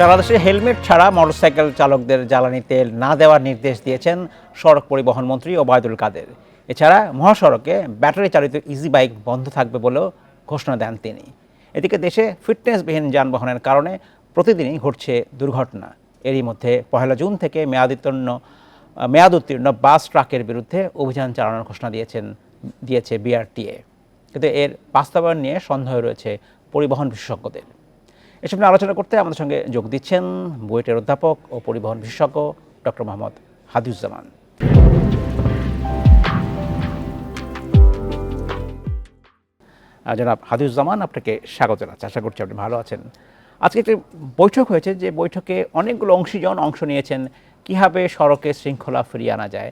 সারা দেশে হেলমেট ছাড়া মোটরসাইকেল চালকদের জ্বালানি তেল না দেওয়ার নির্দেশ দিয়েছেন সড়ক পরিবহন মন্ত্রী ওবায়দুল কাদের। এছাড়া মহাসড়কে ব্যাটারি চালিত ইজি বাইক বন্ধ থাকবে বলেও ঘোষণা দেন তিনি। এদিকে দেশে ফিটনেসবিহীন যানবাহনের কারণে প্রতিদিনই ঘটছে দুর্ঘটনা। এরই মধ্যে পহেলা জুন থেকে মেয়াদোত্তীর্ণ মেয়াদ উত্তীর্ণ বাস ট্রাকের বিরুদ্ধে অভিযান চালানোর ঘোষণা দিয়েছেন, দিয়েছে বিআরটিএ। কিন্তু এর বাস্তবায়ন নিয়ে সন্দেহ রয়েছে পরিবহন বিশেষজ্ঞদের। এসব নিয়ে আলোচনা করতে আমাদের সঙ্গে যোগ দিচ্ছেন বুয়েটের অধ্যাপক ও পরিবহন বিশেষজ্ঞ ডক্টর মোহাম্মদ হাদিউজ্জামান। জনাব হাদিউজ্জামান, আপনাকে স্বাগত জানাচ্ছি। আশা করছি আপনি ভালো আছেন। আজকে একটি বৈঠক হয়েছে যে বৈঠকে অনেকগুলো অংশীজন অংশ নিয়েছেন। কীভাবে সড়কে শৃঙ্খলা ফিরিয়ে আনা যায়?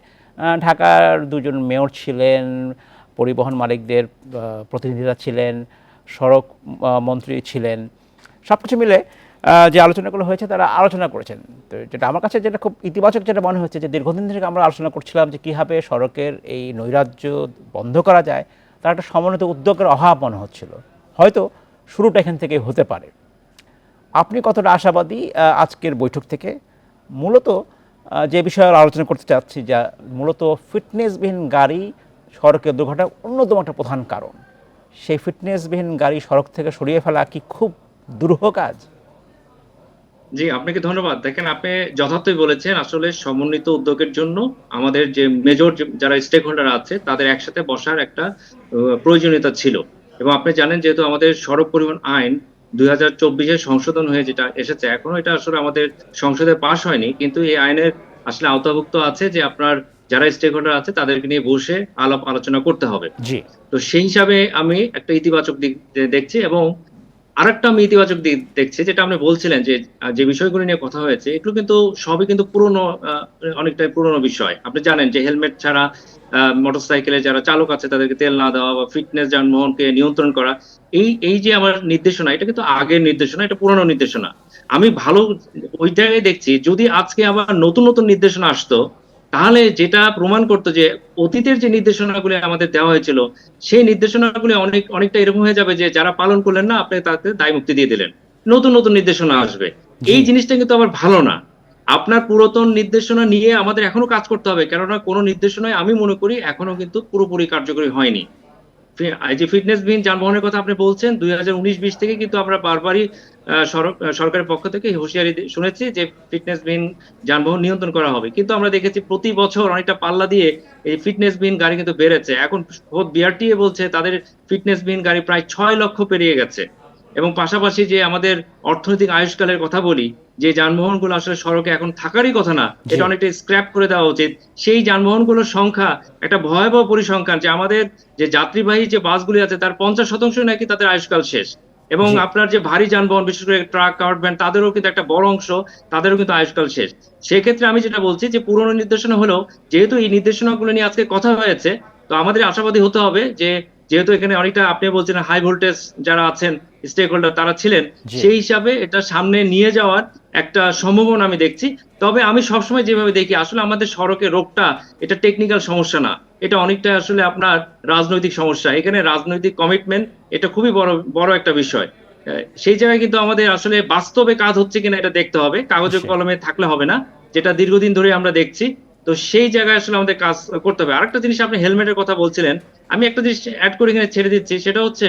ঢাকার দুজন মেয়র ছিলেন, পরিবহন মালিকদের প্রতিনিধিরা ছিলেন, সড়ক মন্ত্রী ছিলেন। সব কিছু মিলে যে আলোচনাগুলো হয়েছে তারা আলোচনা করেছেন। তো যেটা আমার কাছে যেটা খুব ইতিবাচক যেটা মনে হচ্ছে যে দীর্ঘদিন থেকে আমরা আলোচনা করছিলাম যে কীভাবে সড়কের এই নৈরাজ্য বন্ধ করা যায়, তার একটা সমন্বিত উদ্যোগের অভাব মনে হচ্ছিল। হয়তো শুরুটা এখান থেকে হতে পারে। আপনি কতটা আশাবাদী আজকের বৈঠক থেকে? মূলত যে বিষয়ে আলোচনা করতে চাচ্ছি যা মূলত ফিটনেসবিহীন গাড়ি সড়কের দুর্ঘটনার অন্যতম একটা প্রধান কারণ। সেই ফিটনেসবিহীন গাড়ি সড়ক থেকে সরিয়ে ফেলা কি খুব দুরূহ কাজ। জি আপনাকে ধন্যবাদ। দেখেন আপনি যথার্থই বলেছেন আসলে সমন্বিত উদ্যোগের জন্য আমাদের যে মেজর যারা স্টেক হোল্ডার আছে তাদের একসাথে বসার একটা প্রয়োজনীয়তা ছিল। এবং আপনি জানেন যেহেতু আমাদের সড়ক পরিবহন আইন দুই হাজার চব্বিশে সংশোধন হয়ে যেটা এসেছে এখনও এটা আসলে আমাদের সংসদে পাশ হয়নি। কিন্তু এই আইনের আসলে আওতাভুক্ত আছে যে আপনার যারা স্টেক হোল্ডার আছে তাদেরকে নিয়ে বসে আলাপ আলোচনা করতে হবে। জি। তো সেই হিসাবে আমি একটা ইতিবাচক দিক দেখছি এবং আরেকটা আমি ইতিবাচক দিক দেখছি, যেটা আপনি বলছিলেন যে যে বিষয়গুলো নিয়ে কথা হয়েছে, এগুলো কিন্তু সবই কিন্তু পুরনো অনেকটাই পুরনো বিষয়। আপনি জানেন যে হেলমেট ছাড়া মোটরসাইকেলে যারা চালক আছে, তাদেরকে তেল না দেওয়া বা ফিটনেস যানবাহনকে নিয়ন্ত্রণ করা, এই এই যে আমার নির্দেশনা, এটা কিন্তু আগের নির্দেশনা, এটা পুরনো নির্দেশনা। আমি ভালো ওই জায়গায় দেখছি, যদি আজকে আবার নতুন নতুন নির্দেশনা আসতো তাহলে যেটা প্রমাণ করতো যে অতীতের যে নির্দেশনাগুলি আমাদের দেওয়া হয়েছিল সেই নির্দেশনাগুলি অনেক অনেকটা এরকম হয়ে যাবে যে যারা পালন করলেন না আপনি তাদের দায় মুক্তি দিয়ে দিলেন। নতুন নতুন নির্দেশনা আসবে। এই জিনিসটা কিন্তু আবার ভালো না। আপনার পুরাতন নির্দেশনা নিয়ে আমাদের এখনও কাজ করতে হবে কেননা কোনো নির্দেশনায় আমি মনে করি এখনও কিন্তু পুরোপুরি কার্যকরী হয়নি। যে ফিটনেসবিহীন যানবাহনের কথা আপনি বলছেন, দুই হাজার উনিশ বিশ থেকে কিন্তু আমরা বারবারই সরকারের পক্ষ থেকে হুঁশিয়ারি শুনেছি যে ফিটনেস ফিটনেসবিহীন যানবাহন নিয়ন্ত্রণ করা হবে। কিন্তু আমরা দেখেছি প্রতি বছর অনেকটা পাল্লা দিয়ে এই ফিটনেস ফিটনেসবিহীন গাড়ি কিন্তু বেড়েছে। এখন বিআরটিএ বলছে তাদের ফিটনেস ফিটনেসবিহীন গাড়ি প্রায় ছয় লক্ষ পেরিয়ে গেছে। এবং পাশাপাশি যে আমাদের অর্থনৈতিক আয়ুষ্কালের কথা বলি যে যানবাহনগুলো আসলে সড়কে এখন থাকারই কথা না এটা অনেকটা স্ক্র্যাপ করে দেওয়া উচিত। সেই যানবাহনগুলোর সংখ্যা একটা ভয়াবহ পরিসংখ্যান যে আমাদের যে যাত্রীবাহী যে বাসগুলি আছে তার পঞ্চাশ শতাংশ নাকি তাদের আয়ুষ্কাল শেষ। এবং আপনার যে ভারী যানবাহন বিশেষ করে ট্রাক কার্ড ভ্যান তাদেরও কিন্তু একটা বড় অংশ তাদেরও কিন্তু আয়ুষ্কাল শেষ। সেক্ষেত্রে আমি যেটা বলছি যে পুরনো নির্দেশনা হলেও যেহেতু এই নির্দেশনাগুলো নিয়ে আজকে কথা হয়েছে তো আমাদের আশাবাদী হতে হবে যে যেহেতু এখানে অনেকটা আপনি বলছেন হাই ভোল্টেজ যারা আছেন স্টেক হোল্ডার তারা ছিলেন সেই হিসাবে এটা সামনে নিয়ে যাওয়ার একটা সম্ভাবনা আমি দেখছি। তবে আমি সবসময় যেভাবে দেখি আসলে আমাদের সড়কের রোগটা এটা টেকনিক্যাল সমস্যা না। এটা অনেকটা আসলে আপনার রাজনৈতিক সমস্যা। এখানে রাজনৈতিক কমিটমেন্ট এটা খুবই বড় বড় একটা বিষয়। সেই জায়গায় কিন্তু আমাদের আসলে বাস্তবে কাজ হচ্ছে কিনা এটা দেখতে হবে। কাগজে কলমে থাকলে হবে না যেটা দীর্ঘদিন ধরে আমরা দেখছি। তো সেই জায়গায় আসলে আমাদের কাজ করতে হবে। আরেকটা জিনিস আপনি হেলমেটের কথা বলছিলেন আমি একটা জিনিস অ্যাড করে এখানে ছেড়ে দিচ্ছি সেটা হচ্ছে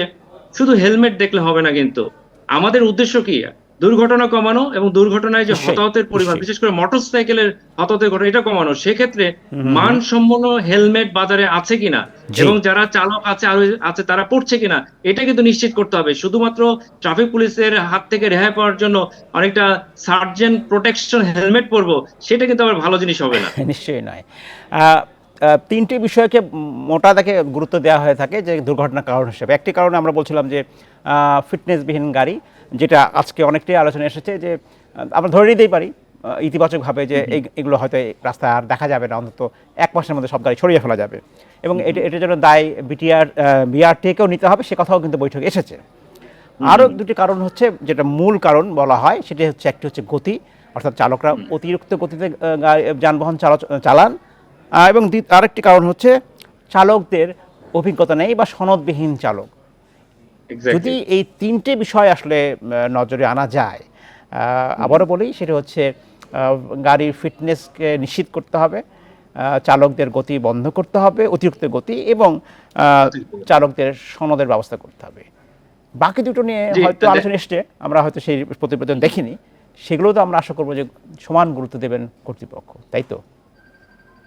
শুধু হেলমেট দেখলে হবে না কিন্তু। আমাদের উদ্দেশ্য কি? দুর্ঘটনা কমানো এবং দুর্ঘটনায় যে হতাহতের পরিমাণ বিশেষ করে মোটর সাইকেলের হতাহতের ঘটনা এটা কমানো। সেক্ষেত্রে। মানসম্পন্ন হেলমেট বাজারে আছে কিনা এবং যারা চালক আছে আরও আছে তারা পড়ছে কিনা এটা কিন্তু নিশ্চিত করতে হবে। শুধুমাত্র ট্রাফিক পুলিশের হাত থেকে রেহাই পাওয়ার জন্য অনেকটা সার্জেন্ট প্রোটেকশন হেলমেট পরবো সেটা কিন্তু আবার ভালো জিনিস হবে না। নিশ্চয়ই নয়। তিনটি বিষয়কে মোটা দেখে গুরুত্ব দেওয়া হয়ে থাকে যে দুর্ঘটনার কারণ হিসেবে। একটি কারণে আমরা বলছিলাম যে ফিটনেসবিহীন গাড়ি যেটা আজকে অনেকটাই আলোচনা এসেছে যে আমরা ধরে নিতেই পারি ইতিবাচকভাবে যে এই- এগুলো হয়তো রাস্তায় আর দেখা যাবে না অন্তত এক মাসের মধ্যে সব গাড়ি ছড়িয়ে ফেলা যাবে। এবং এটা এটার জন্য দায় বিটিআর বিআরটিকেও নিতে হবে সে কথাও কিন্তু বৈঠকে এসেছে। আরও দুটি কারণ হচ্ছে যেটা মূল কারণ বলা হয় সেটি হচ্ছে একটি হচ্ছে গতি অর্থাৎ চালকরা অতিরিক্ত গতিতে যানবাহন চালা- চালান এবং আরেকটি কারণ হচ্ছে চালকদের অভিজ্ঞতা নেই বা সনদবিহীন চালক। যদি এই তিনটে বিষয় আসলে নজরে আনা যায় আবারও বলি সেটা হচ্ছে গাড়ির ফিটনেসকে নিশ্চিত করতে হবে চালকদের গতি বন্ধ করতে হবে অতিরিক্ত গতি এবং আহ, চালকদের সনদের ব্যবস্থা করতে হবে। বাকি দুটো নিয়ে হয়তো আলোচনা এসছে আমরা হয়তো সেই প্রতিবেদন দেখিনি। সেগুলো তো আমরা আশা করব যে সমান গুরুত্ব দেবেন কর্তৃপক্ষ তাই তো?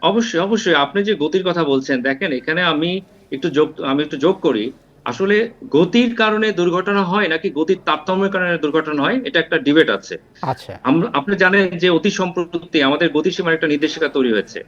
অবশ্যই অবশ্যই। আপনি যে গতির কথা বলছেন দেখেন এখানে আমি একটু যোগ আমি একটু যোগ করি। আসলে গতির কারণে দুর্ঘটনা হয় নাকি গতির তারতম্যের কারণে দুর্ঘটনা হয় এটা একটা ডিবেট আছে। আচ্ছা। আমরা আপনি জানেন যে অতি সম্প্রতি আমাদের গতিসীমার একটা নির্দেশিকা তৈরি হয়েছে।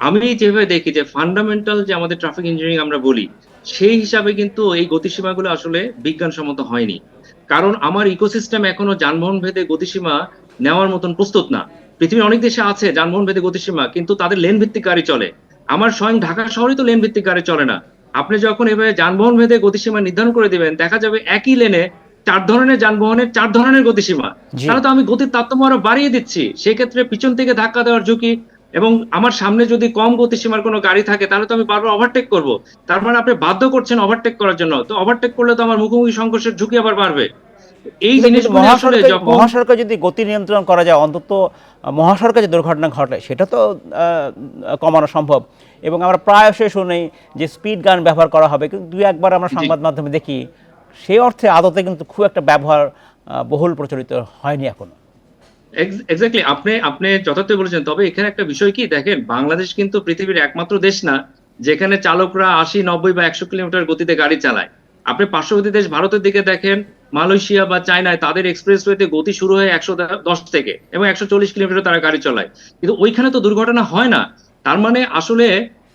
আমি যেভাবে দেখি যে ফান্ডামেন্টাল যে আমাদের ট্রাফিক ইঞ্জিনিয়ারিং আমরা বলি সেই হিসাবে কিন্তু এই গতিসীমাগুলো আসলে বিজ্ঞানসম্মত হয়নি। কারণ আমার ইকোসিস্টেম এখনও যানবাহন ভেদে গতিসীমা নেওয়ার মতন প্রস্তুত না। পৃথিবীর অনেক দেশে আছে যানবাহন ভেদে গতিসীমা কিন্তু তাদের লেন ভিত্তিক গাড়ি চলে। আমার স্বয়ং ঢাকা শহরে তো লেন ভিত্তিক গাড়ি চলে না। আপনি যখন এভাবে যানবাহন ভেদে গতিসীমা নির্ধারণ করে দিবেন দেখা যাবে একই লেনে চার ধরনের যানবাহনের চার ধরনের গতিসীমা। তাহলে তো আমি গতির তারতম্য আরও বাড়িয়ে দিচ্ছি। সেক্ষেত্রে পিছন থেকে ধাক্কা দেওয়ার ঝুঁকি এবং আমার সামনে যদি কম গতিসীমার কোনো গাড়ি থাকে তাহলে তো আমি বারবার ওভারটেক করব। তার মানে আপনি বাধ্য করছেন ওভারটেক করার জন্য। তো ওভারটেক করলে তো আমার মুখোমুখি সংঘর্ষের ঝুঁকি আবার বাড়বে। এই মহাসড়কে মহাসড়কে যদি গতি নিয়ন্ত্রণ করা যায় অন্তত মহাসড়কে যে দুর্ঘটনা ঘটে সেটা তো কমানো সম্ভব। এবং আমরা প্রায়শই শুনি যে স্পিড গান ব্যবহার করা হবে। কিন্তু দুই একবার আমরা সংবাদ মাধ্যমে দেখি সেই অর্থে আদতে কিন্তু খুব একটা ব্যবহার বহুল প্রচলিত হয়নি এখনও। এক্স্যাক্টলি আপনি আপনি যথার্থ বলেছেন। তবে এখানে একটা বিষয় কি দেখেন বাংলাদেশ কিন্তু পৃথিবীর একমাত্র দেশ না যেখানে চালকরা আশি নব্বই বা একশো কিলোমিটার গতিতে গাড়ি চালায়। আপনি পার্শ্ববর্তী দেশ ভারতের দিকে দেখেন মালয়েশিয়া বা চায়নায় তাদের এক্সপ্রেসওয়েতে গতি শুরু হয় একশো দশ থেকে এবং একশো চল্লিশ কিলোমিটার তারা গাড়ি চালায়। কিন্তু ওইখানে তো দুর্ঘটনা হয় না। তার মানে আসলে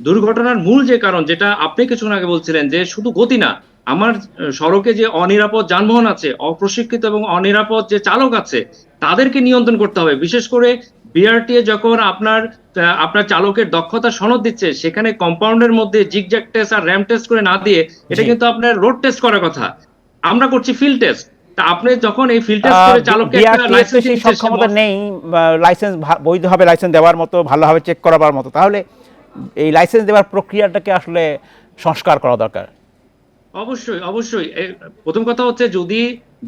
দুর্ঘটনার মূল যে কারণ যেটা আপনি কিছুক্ষণ আগে বলছিলেন যে শুধু গতি না আমার সড়কে যে অনিরাপদ যানবাহন আছে অপ্রশিক্ষিত এবং অনিরাপদ যে চালক আছে তাদেরকে নিয়ন্ত্রণ করতে হবে। বিশেষ করে বিআরটিএ যখন আপনার আপনার চালকের দক্ষতা সনদ দিচ্ছে সেখানে কম্পাউন্ডের মধ্যে জিগজ্যাক টেস্ট আর র্যাম টেস্ট করে না দিয়ে এটা কিন্তু আপনার রোড টেস্ট করার কথা। আমরা করছি ফিল্ড টেস্ট তা আপনি যখন এই ফিল্ড টেস্ট করে চালককে একটা লাইসেন্স সেই সক্ষমতা নেই লাইসেন্স বৈধভাবে লাইসেন্স দেওয়ার মতো ভালোভাবে চেক করাবার মতো। তাহলে এই লাইসেন্স দেওয়ার প্রক্রিয়াটাকে আসলে সংস্কার করা দরকার। অবশ্যই অবশ্যই। প্রথম কথা হচ্ছে যদি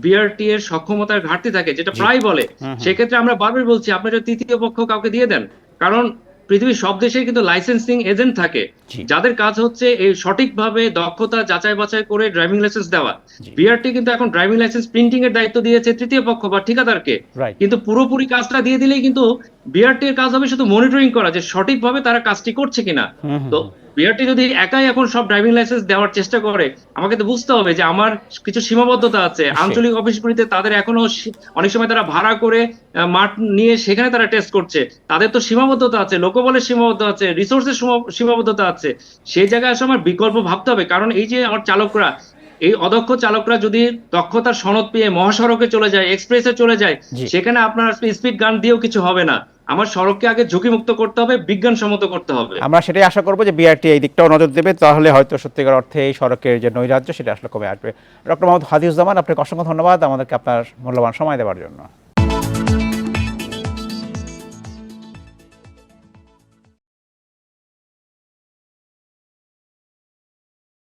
বিআরটি এর সক্ষমতার ঘাটতি থাকে যেটা প্রায় বলে সেক্ষেত্রে আমরা বারবার বলছি আপনারা তৃতীয় পক্ষ কাউকে দিয়ে দেন কারণ পৃথিবীর সব দেশে কিন্তু লাইসেন্সিং এজেন্ট থাকে। যাদের কাজ হচ্ছে এই সঠিকভাবে দক্ষতা যাচাই বাছাই করে ড্রাইভিং লাইসেন্স দেওয়া। বিআরটি কিন্তু এখন ড্রাইভিং লাইসেন্স প্রিন্টিং এর দায়িত্ব দিয়েছে তৃতীয় পক্ষ বা ঠিকাদারকে। কিন্তু পুরোপুরি কাজটা দিয়ে দিলেই কিন্তু বিআরটি এর কাজ হবে শুধু মনিটরিং করা যে সঠিকভাবে তারা কাজটি করছে কিনা। তো বিআরটি যদি একাই এখন সব ড্রাইভিং লাইসেন্স দেওয়ার চেষ্টা করে আমাকে তো বুঝতে হবে যে আমার কিছু সীমাবদ্ধতা আছে। আঞ্চলিক অফিসগুলিতে তাদের এখনও অনেক সময় তারা ভাড়া করে মাঠ নিয়ে সেখানে তারা টেস্ট করছে। তাদের তো সীমাবদ্ধতা আছে লোকবলের সীমাবদ্ধতা আছে রিসোর্সের সীমাবদ্ধতা আছে। সেই জায়গায় আসলে আমার বিকল্প ভাবতে হবে। কারণ এই যে আমার চালকরা এই অদক্ষ চালকরা যদি দক্ষতার সনদ পেয়ে মহাসড়কে চলে যায় এক্সপ্রেসে চলে যায় সেখানে আপনার স্পিড গান দিয়েও কিছু হবে না। আমার সড়ককে আগে ঝুঁকিমুক্ত করতে হবে, বিজ্ঞানসম্মত করতে হবে। আমরা সেটাই আশা করব যে বিআরটি এই দিকটাও নজর দেবে, তাহলে হয়তো সত্যিকার অর্থে এই সড়কের যে নৈরাজ্য, সেটা আসলে কমে আসবে। ডক্টর মোহাম্মদ হাদিউজ্জামান, আপনাকে অসংখ্য ধন্যবাদ আমাদেরকে আপনার মূল্যবান সময় দেওয়ার জন্য।